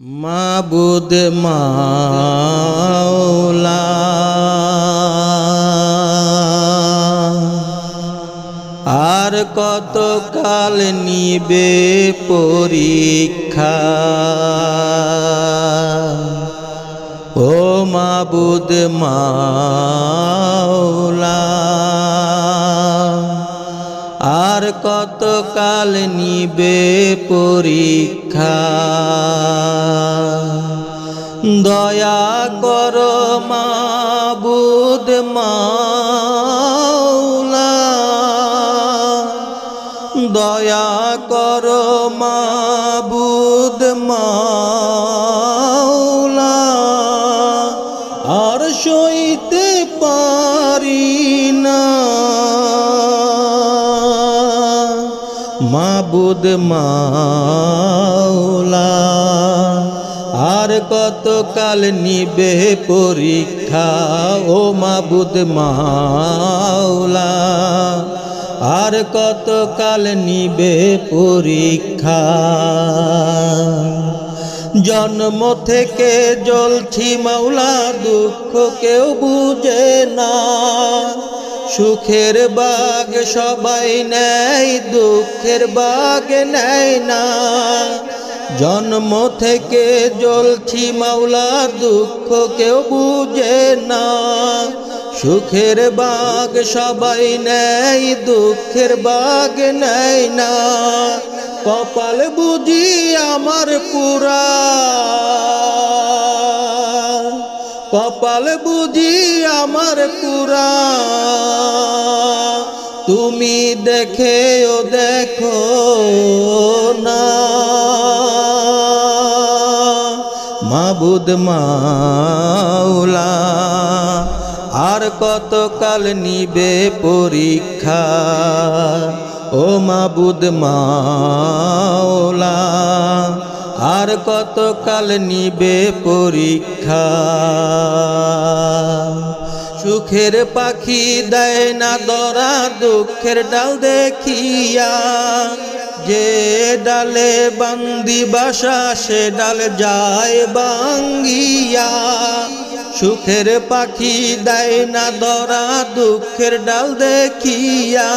মাবুদ মাওলা। আর কত কাল নিবে পরীক্ষা? ও মাবুদ মাওলা। আর কত কাল নিবে পরীক্ষা? দয়া কর মাবুদ মাওলা। দয়া কর মাবুদ মাওলা। আর সইতে পারি না। মাবুদ মাওলা। আর কত কাল নিবে পরীক্ষা ও মাবুদ মাওলা। আর কত কাল নিবে পরীক্ষা। জন্ম থেকে জ্বলছি মাওলা, দুঃখ কেউ বুঝে না। সুখের বাগ সবাই নেয়, দুঃখের বাগ নেয় না। জন্ম থেকে জ্বলছি মাওলা, দুঃখ কেউ বুঝে না। সুখের বাগ সবাই নেয়, দুঃখের বাগ নেয় না। কপাল বুঝি আমার পুরা। কপাল বুঝি আমার পুরা। তুমি দেখে ও দেখো না। মাবুদ মাওলা, আর কতকাল নিবে পরীক্ষা? ও মাবুদ মাওলা আর কতকাল নিবে পরীক্ষা? সুখের পাখি দেয় না দরা, দুঃখের ডাল দেখিয়া। যে ডালে বান্দি বাসা, সে ডাল যায় বাঙ্গিয়া সুখের পাখি দেয় না দরা, দুঃখের ডাল দেখিয়া।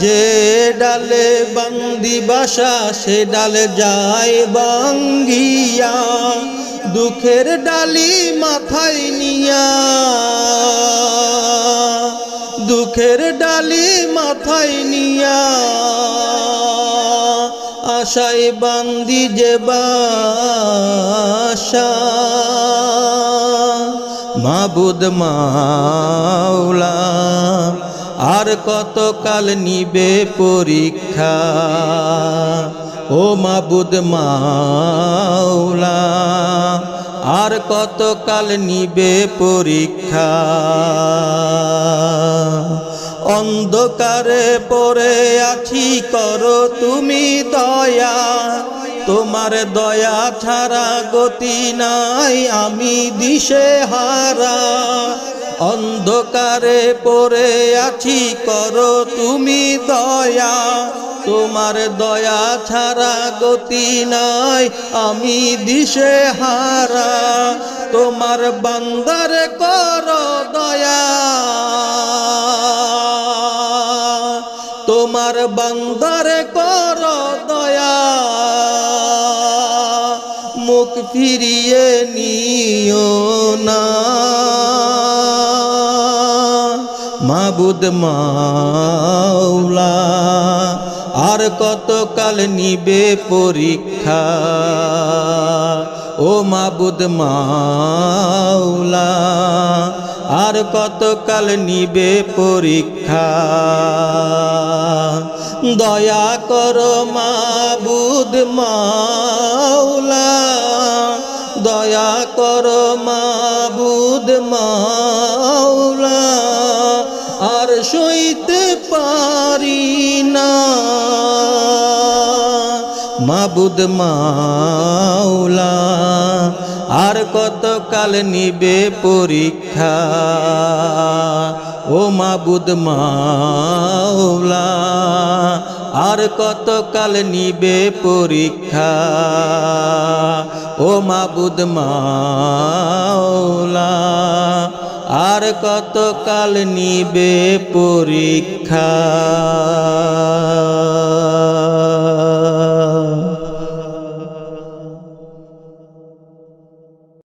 যে ডালে বান্দি বাসা, সে ডালে যায় বাঙ্গিয়া। দুঃখের ডালি মাথায় নিয়া। দুঃখের ডালি মাথায় নিয়া। আশায় বান্দি যে বাসা। মাবুদ মাওলা আর কতকাল নিবে পরীক্ষা? ও মাবুদ মাওলা, আর কতকাল নিবে পরীক্ষা? অন্ধকারে পড়ে আছি, করো তুমি দয়া। তোমার দয়া ছাড়া গতি নাই, আমি দিশে হারা। অন্ধকারে পড়ে আছি, করো তুমি দয়া। তোমার দয়া ছাড়া গতি নাই, আমি দিশে হারা। তোমার বান্দার কর দয়া। তোমার বান্দার কর ফিরিয়ে নিও না। মাবুদ মাওলা, আর কত কাল নিবে পরীক্ষা? ও মাবুদ মাওলা, আর কত কাল নিবে পরীক্ষা? দয়া করো মাবুদ মাওলা মাওলা, আর সইতে পারি না। মাবুদ মাওলা, আর কত কাল নিবে পরীক্ষা? ও মাবুদ মাওলা, আর কত কাল নিবে পরীক্ষা? ও মাবুদ মাওলা আর কতকাল নিবে পরীক্ষা?